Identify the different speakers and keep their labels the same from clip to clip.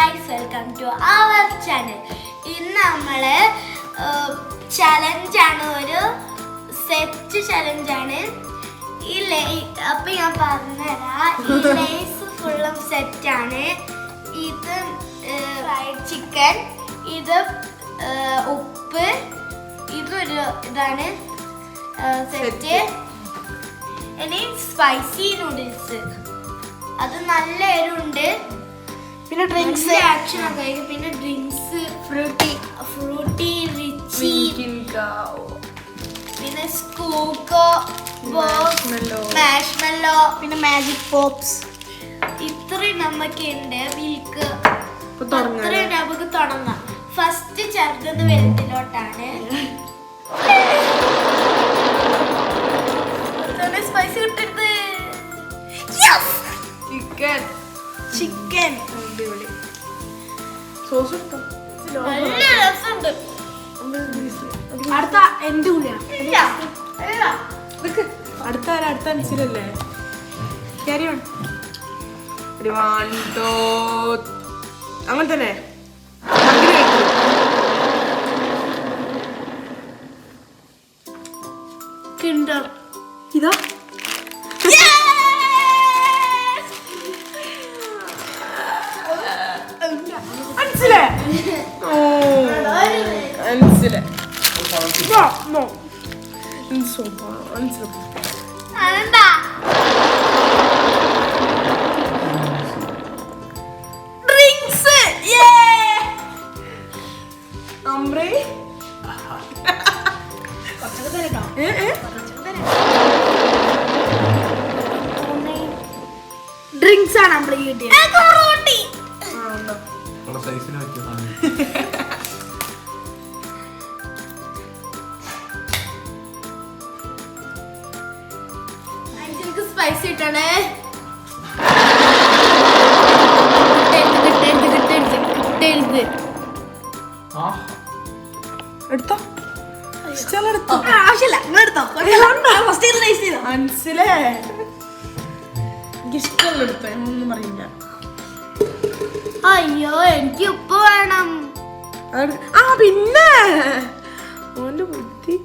Speaker 1: Guys welcome to our channel ഇന്ന് നമ്മൾ ചലഞ്ചാണ് ഒരു സെറ്റ് ചലഞ്ചാണ് ഈ ലേ അപ്പം ഞാൻ പറഞ്ഞുതരാം. ഈ ലേസ് ഫുള്ളും സെറ്റാണ് ഇത് ഫ്രൈഡ് ചിക്കൻ ഇത് ഉപ്പ് ഇതൊരു ഇതാണ് സെറ്റ് ഇനി സ്പൈസി നൂഡിൽസ് അത് നല്ല എരിവുണ്ട്
Speaker 2: പിന്നെ ഡ്രിങ്ക്സ്
Speaker 1: ആക്ഷൻ ആയിരിക്കും. പിന്നെ ഡ്രിങ്ക്സ് ഫ്രൂട്ടി ഫ്രൂട്ടി റിച്ചി പിന്നെ സ്കൂക്കോ. മാഷ്മെല്ലോ
Speaker 2: പിന്നെ മാജിക് പോപ്സ്
Speaker 1: ഇത്രയും നമുക്കുണ്ട് മിൽക്ക്
Speaker 2: ഇപ്പൊ തുടങ്ങാം
Speaker 1: അത്രയും നമുക്ക് തുടങ്ങാം. ഫസ്റ്റ് ചെറുതെന്ന് വരുന്നതിലോട്ടാണ് സ്പൈസി കിട്ടരുത്
Speaker 2: ചിക്കൻ
Speaker 1: ചിക്കൻ
Speaker 2: അടിപൊളി. സോസ് എടുത്തോ
Speaker 1: നല്ല രസമുണ്ട്.
Speaker 2: അടുത്ത എന്റെ
Speaker 1: ഇല്ല.
Speaker 2: അടുത്ത ആരാ? അടുത്ത അനുസരിച്ചല്ലേ ക്യാരി ഓൺ അങ്ങനെ തന്നെ.
Speaker 1: കിണ്ടർ.
Speaker 2: ഇതാ? മനസ്സിലേ ഓ മനസ്സിലേ No, no. Insomma, insomma.
Speaker 1: അതെന്താ ഡ്രിങ്ക്സ് ആണ് നമ്മൾ കിട്ടിയത്?
Speaker 3: നമ്മുടെ സൈസിന് പറ്റിയ സാധനം.
Speaker 1: സ്പൈസി ഇട്ടണേ
Speaker 2: എടുത്തോ? എടുത്തോ?
Speaker 1: ആവശ്യമില്ല. നിങ്ങൾ എടുത്തോ. ഫസ്റ്റ് ടേസ്റ്റ് ചെയ്തോ?
Speaker 2: മനസ്സിലേ എനിക്ക് ഇഷ്ടമുള്ള എടുത്തോ? എന്നൊന്നും പറയില്ല.
Speaker 1: അയ്യോ എനിക്ക് ഉപ്പ് വേണം.
Speaker 2: ആ പിന്നെ. ഓന്റെ ബുദ്ധി.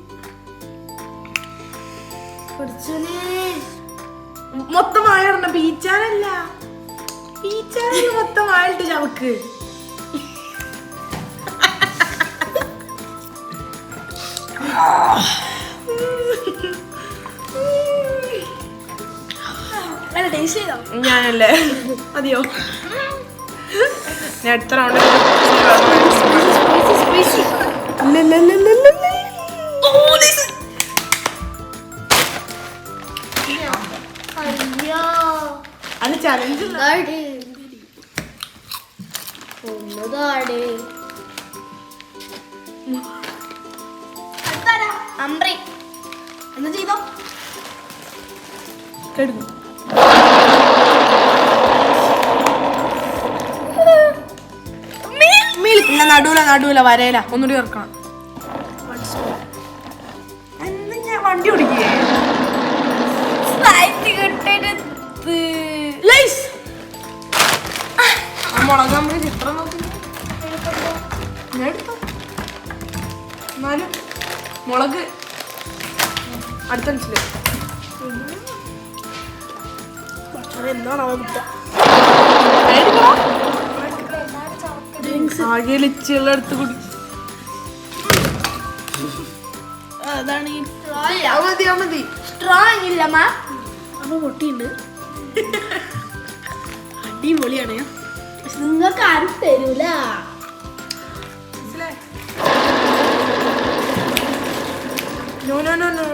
Speaker 2: മൊത്തം വാഴ ഇടണം പീച്ചാനല്ല. പീച്ചാനല്ല മൊത്തം ആയിട്ട് ചവക്ക്. ഞാനല്ലേ? മതിയോ? ഞാൻ അടുത്ത റൗണ്ട് അത് ചലഞ്ച്?
Speaker 1: അമ്രി എന്താ ചെയ്തോ?
Speaker 2: കെടുന്നു. നടുവില നടൂല വരയില ഒന്നുകൂടി ഇറക്കണം ഞാൻ വണ്ടി ഓടിക്കേ ചിത്രം നോക്കി. ഞാൻ എടുത്തോ? എന്നാലും മുളക് അടുത്ത മനസ്സിലായി എന്താണ് അവ ആകെ ലിച്ചുള്ള അടുത്ത് കുടി.
Speaker 1: അതാണ് ഈ സ്ട്രോ
Speaker 2: അത് മതി
Speaker 1: സ്ട്രോ
Speaker 2: അപ്പൊ പൊട്ടിയുണ്ട് അടിപൊളിയാണ്.
Speaker 1: നിങ്ങൾക്ക് ആരും തരൂല.
Speaker 2: നോ നോ നോ നോ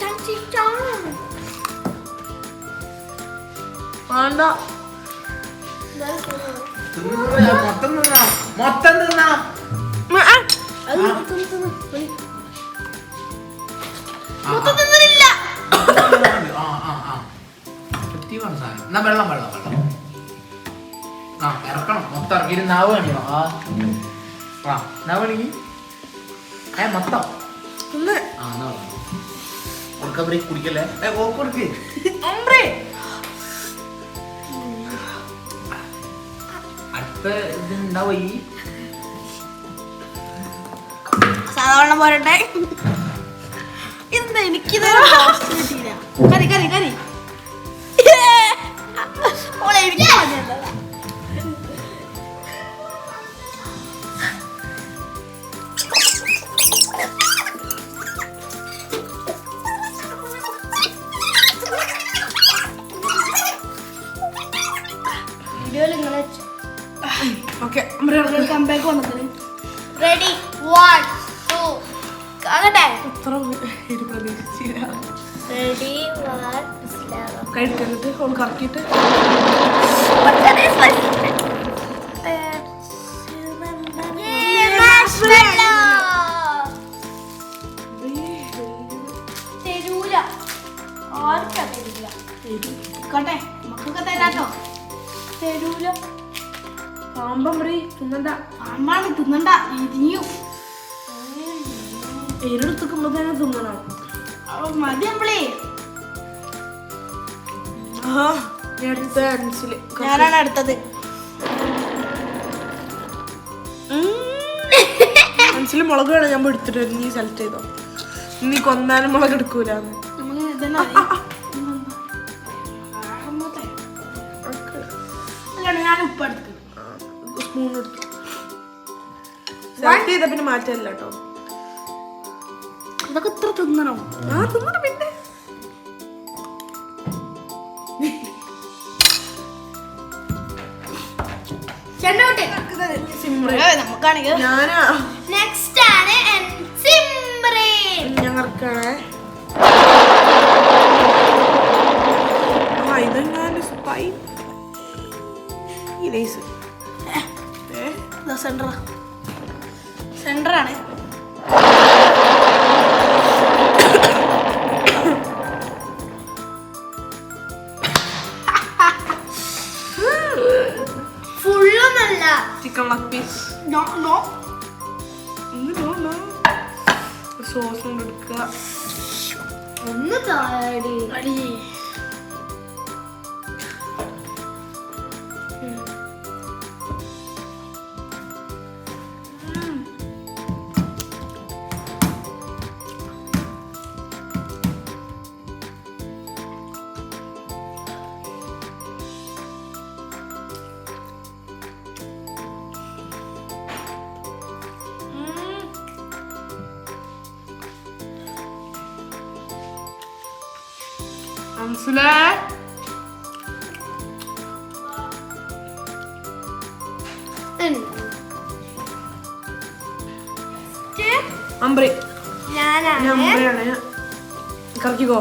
Speaker 1: ചാച്ചിച്ചാണ്
Speaker 2: വേണ്ട.
Speaker 3: തിന്നാ, മൊത്തം തിന്നാ. മൊത്തം തിന്നാ.
Speaker 2: ആ.
Speaker 1: അത് തിന്ന് തിന്ന്. മൊത്തം തിന്നില്ല
Speaker 3: ആ, ആ, ആ. Effective ആണ് സാധനം. എന്നാ വെള്ളം വെള്ളം വെള്ളം. ആ ഇറക്കണം. മൊത്തം ഇറക്കിയിട്ട് നാവ് കാണിക്കണം ആ. ആ നാവ് കാണിക്ക് ഏ മൊത്തം. ആ എന്നാ കൊടുക്ക ബ്രേക്ക് കുടിക്കല്ലേ? ഏ ഓ കൊടുക്ക്. അടുത്ത ഇത് ഉണ്ടാവും ഈ?
Speaker 1: സാധാരണ പോരട്ടെ. എന്താ എനിക്കിത് കറി
Speaker 2: കരി കരി കരി
Speaker 1: ഓളെ എനിക്ക്
Speaker 2: ഓക്കെ അമ്പര
Speaker 1: കമ്പേക്ക് വന്നത് റെഡി വൺ ടു അങ്ങട്ടെ
Speaker 2: പേര് പ്രതീക്ഷിച്ചില്ല.
Speaker 1: റെഡി വൺ
Speaker 2: കഴിക്കരുത് ഓൾ കറക്കിയിട്ട്.
Speaker 1: തരൂല. ആർക്കാ തരൂല. കട്ടെ? മക്കൾക്ക് തരാട്ടോ. തരൂല.
Speaker 2: പാമ്പം പറ തിന്നണ്ട
Speaker 1: പാമ്പാണ് തിന്നണ്ട ഇരിഞ്ഞു
Speaker 2: എരുടുത്തുക്കുമ്പോ തന്നെ തിന്നണം
Speaker 1: മതി നമ്മളേ
Speaker 2: അടുത്ത
Speaker 1: ഞാനാണ് അടുത്തത്
Speaker 2: മുളക് വേണം ഞാൻ എടുത്തിട്ട് നീ സെലക്ട് ചെയ്തോ നീ കൊന്നാലും മുളക് എടുക്കൂലെന്ന്
Speaker 1: അല്ലാണ്ട് ഞാൻ ഉപ്പ് എടുത്തു
Speaker 2: സ്പൂൺ എടുത്തു സെലക്ട് ചെയ്ത പിന്നെ മാറ്റല്ല കേട്ടോ.
Speaker 1: ഇതൊക്കെ ഇത്ര തിന്നണോ.
Speaker 2: ആ തിന്നണം പിന്നെ. ഞാനാ.
Speaker 1: നെക്സ്റ്റ് ആണ് സിംബ്രേൻ സെന്റർ സെന്ററാണ് ഫുള്ളൊന്നല്ല.
Speaker 2: ചിക്കൻ ലെഗ് പീസ് സോസ് കൊണ്ട് എടുക്കുക
Speaker 1: ഒന്ന് താടി അടി
Speaker 2: മനസ്സിലേ അമ്പ്രി.
Speaker 1: ഞാനാണ്.
Speaker 2: അമ്പ്രയാണ്. കറക്കിക്കോ.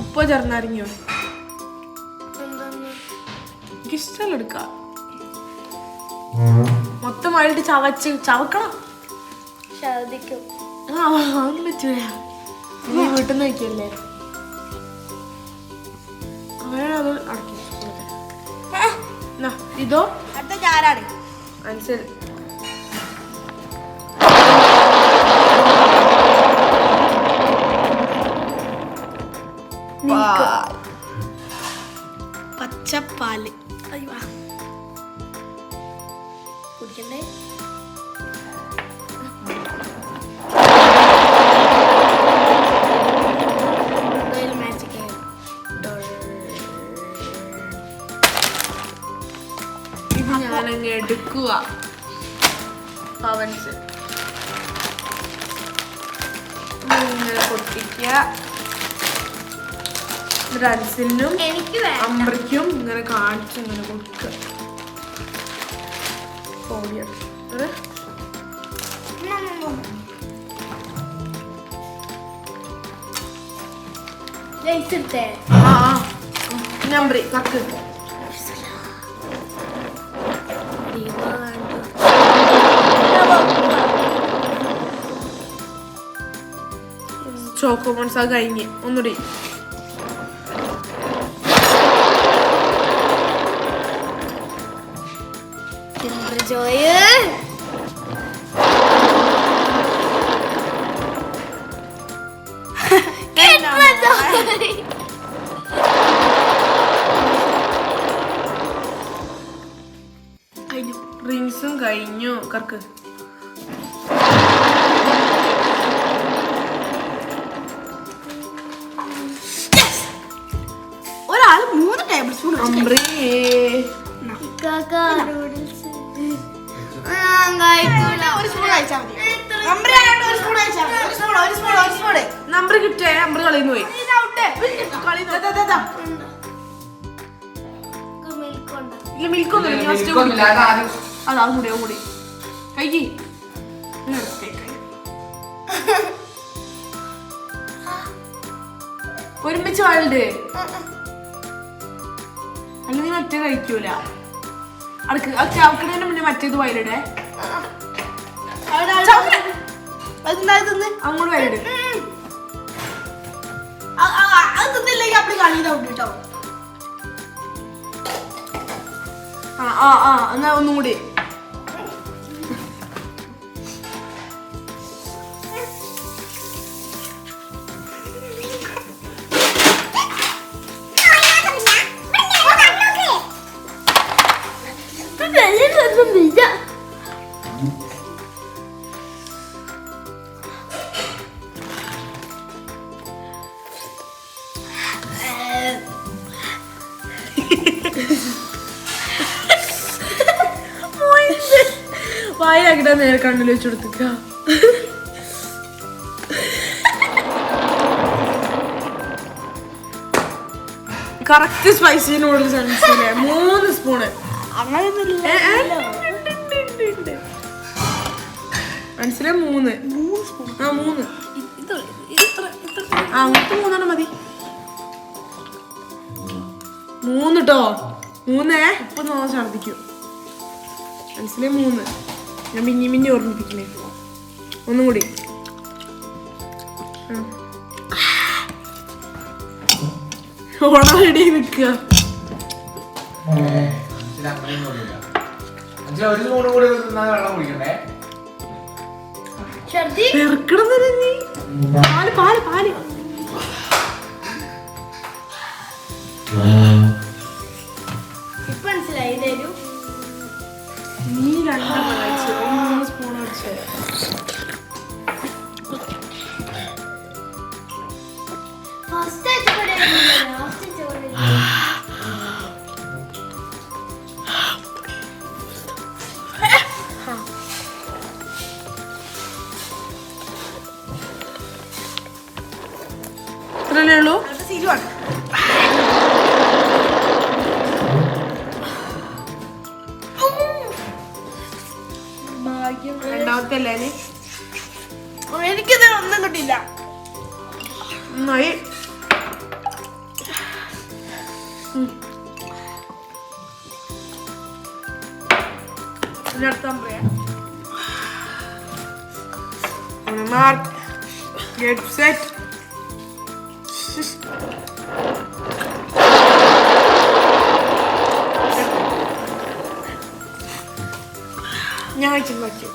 Speaker 2: ഉപ്പ ചേർന്നറിഞ്ഞോ എനിക്ക് ഇഷ്ടമല്ല എടുക്കാം മൊത്തമായിട്ട് ചവച്ച് ചവക്കണം.
Speaker 1: ഛർദിക്കും.
Speaker 2: ആ അതൊന്നും പറ്റൂല. നീ വീട്ടിൽ നിന്ന് വയ്ക്കല്ലേ? അങ്ങനെ അത് അടക്കി ഇതോ?
Speaker 1: അടുത്ത ഞാനാണ്
Speaker 2: അനുസരി
Speaker 1: പച്ചപ്പാൽ. അയ്യോ.
Speaker 2: എന്നിട്ട് അമ്പ്രയ്ക്കും ഇങ്ങനെ കാണിച്ച് ഇങ്ങനെ കൊടുക്കുക ഓടിയത് നമ്പറി കറക്റ്റ് ചോക്കോ മൺസാ കഴിഞ്ഞ്. ഒന്നുകൂടി.
Speaker 1: കിൻഡർ ജോയ് കിൻഡർ ജോയ്
Speaker 2: ഡ്രിങ്ക്സും കഴിഞ്ഞു കർക്ക്
Speaker 4: ഒരാൾ മൂന്ന് ടേബിൾ സ്പൂൺ
Speaker 2: അമ്രീ
Speaker 4: ഒരു സ്പൂൺ കഴിച്ചാൽ മതി. നമ്പർ ഒരു സ്പൂൺ കഴിച്ചാൽ മതി. ഒരു സ്പൂൺ ഒരു സ്പൂൺ ഒരു സ്പൂൺ.
Speaker 2: നമ്പർ കിട്ടിയ നമ്പർ കളയുന്നു പോയി. ഇല്ല മിൽക്ക് ഒന്നും
Speaker 3: അത്
Speaker 2: കൂടി കൂടി. കഴിക്കി ഒരുമിച്ച് വാഴണ്ടേ അല്ലെങ്കിൽ ഒറ്റ മറ്റേ കഴിക്കൂല. അടുക്ക് അത് ചവക്കണേന് മുന്നേ മറ്റേത് വയലിടെ. അങ്ങോട്ട് വയലിട്.
Speaker 4: കേട്ടോ.
Speaker 2: ആ ആ ആ എന്നാ ഒന്നും കൂടി കണ്ണിൽ വെച്ച് കൊടുത്തിക്ക കറക്റ്റ് സ്പൈസി നൂഡിൽസ് അനുസരിച്ചില്ലേ മൂന്ന് സ്പൂണ്
Speaker 4: മനസ്സിലെ
Speaker 2: മനസ്സിലായി? മൂന്ന്. ആ മൂന്ന്. ആ അങ്ങോട്ട് മൂന്നെണ്ണം മതി. മൂന്ന് കേട്ടോ മൂന്നേ ഇപ്പൊ നോക്കാൻ ഛർദിക്കും മനസ്സിലായി? മൂന്ന്. ഞാൻ പിന്നെ പിന്നെ ഓർമ്മിപ്പിക്കണേ ഒന്നും കൂടി. ഓണ റെഡി നിൽക്കുക. നീ.
Speaker 1: പാൽ പാൽ
Speaker 2: അഞ്ച് ഉള്ളൂ രണ്ടാമത്തെ അല്ലേ
Speaker 4: എനിക്കിത് ഒന്നും കിട്ടിയില്ല.
Speaker 2: നന്നായി. ഉം. ഇനി അടുത്ത പറയാം മാർക്ക് ഗെറ്റ് സെറ്റ് ഞാൻ കഴിച്ചിട്ട് മാറ്റി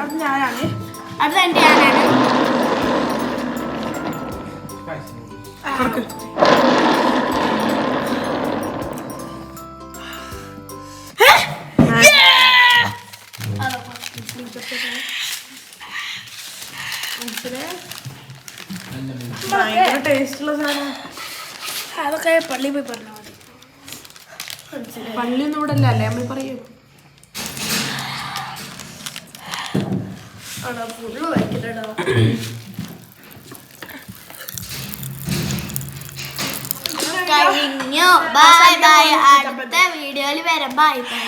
Speaker 2: അത് ഞാനാണ്. സാധനം.
Speaker 4: അതൊക്കെ പള്ളിയിൽ പോയി പറഞ്ഞാൽ മതി.
Speaker 2: പള്ളിയൊന്നും ഇവിടെ അല്ലേ നമ്മൾ പറയൂ?
Speaker 4: ഫുള്ള് വയ്ക്കട്ടോ
Speaker 1: കഴിഞ്ഞു. ബൈ ബൈ അടുത്ത വീഡിയോയിൽ വരാം. Bye bye